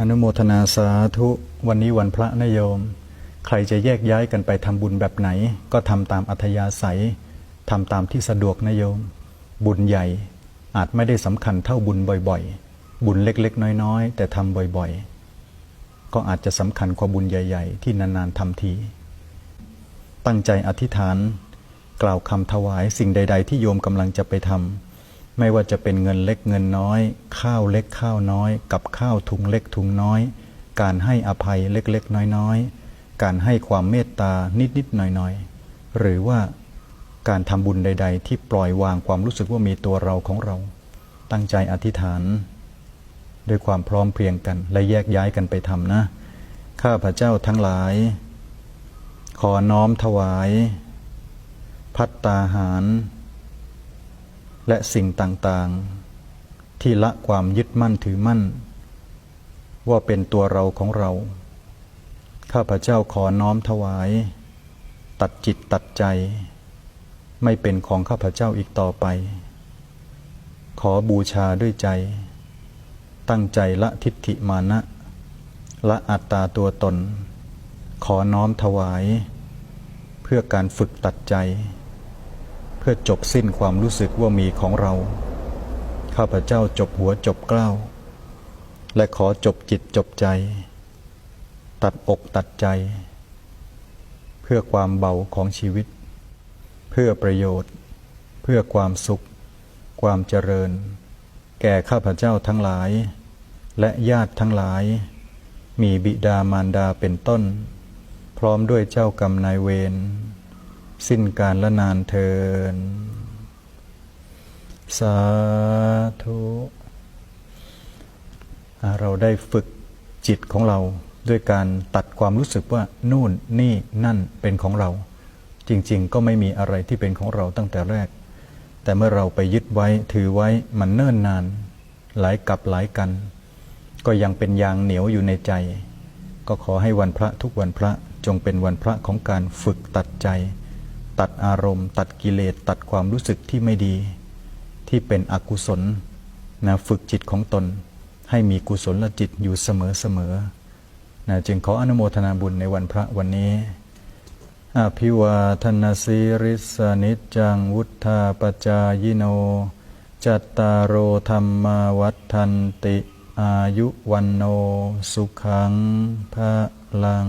อนุโมทนาสาธุวันนี้วันพระนโยม ใครจะแยกย้ายกันไปทำบุญแบบไหน ก็ทำตามอัธยาศัยทำตามที่สะดวกนะโยม บุญใหญ่อาจไม่ได้สำคัญเท่าบุญบ่อยๆ บุญเล็กๆ น้อยๆ แต่ทำบ่อยๆ ก็อาจจะสำคัญกว่าบุญใหญ่ ๆ ที่นานๆทำที ตั้งใจอธิษฐาน กล่าวคำถวายสิ่งใด ๆ ที่โยมกำลังจะไปทำ ไม่ว่าจะเป็นเงินเล็กเงินน้อย ข้าวเล็กข้าวน้อย กับข้าวถุงเล็กถุงน้อย การให้อภัยเล็กๆ น้อยๆ การให้ความเมตตานิดๆหน่อยๆ หรือว่าการทำบุญใด ๆ ที่ปล่อยวางความรู้สึกว่ามีตัวเราของเรา ตั้งใจอธิษฐานด้วยความพร้อมเพรียงกัน และแยกย้ายกันไปทำนะ ข้าพระเจ้าทั้งหลาย ขอน้อมถวาย พัตตาหาร และสิ่งต่างๆ ที่ละความยึดมั่นถือมั่น ว่าเป็นตัวเราของเรา ข้าพเจ้าขอน้อมถวาย ตัดจิตตัดใจ ไม่เป็นของข้าพเจ้าอีกต่อไป ขอบูชาด้วยใจ ตั้งใจละทิฏฐิมานะละอัตตาตัวตน ขอน้อมถวาย เพื่อการฝึกตัดใจ พื่อจบสิ้นความรู้สึกว่ามีของเรา ข้าพเจ้าจบหัวจบเกล้า และขอจบจิตจบใจ ตัดอกตัดใจ เพื่อความเบาของชีวิต เพื่อประโยชน์ เพื่อความสุข ความเจริญ แก่ข้าพเจ้าทั้งหลาย และญาติทั้งหลาย มีบิดามารดาเป็นต้น พร้อมด้วยเจ้ากรรมนายเวร สิ้นการละนานเทิน สาธุ เราได้ฝึกจิตของเราด้วยการตัดความรู้สึกว่านู่นนี่นั่นเป็นของเรา จริงๆ ก็ไม่มีอะไรที่เป็นของเราตั้งแต่แรก แต่เมื่อเราไปยึดไว้ถือไว้มันเนิ่นนาน หลายกับหลายกัน ก็ยังเป็นยางเหนียวอยู่ในใจ ก็ขอให้วันพระทุกวันพระจงเป็นวันพระของการฝึกตัดใจ ตัดอารมณ์ ตัดกิเลสตัดความรู้สึกที่ไม่ดี ที่เป็นอกุศลนะฝึกจิตของตน ให้มีกุศลจิตอยู่เสมอเสมอนะจึงขออนุโมทนาบุญในวันพระวันนี้อภิวาทนาสีริสนิจังวุธาปจายโน จัตตารโอธรรมาวัฏันติ อายุวันโน สุขังพระลัง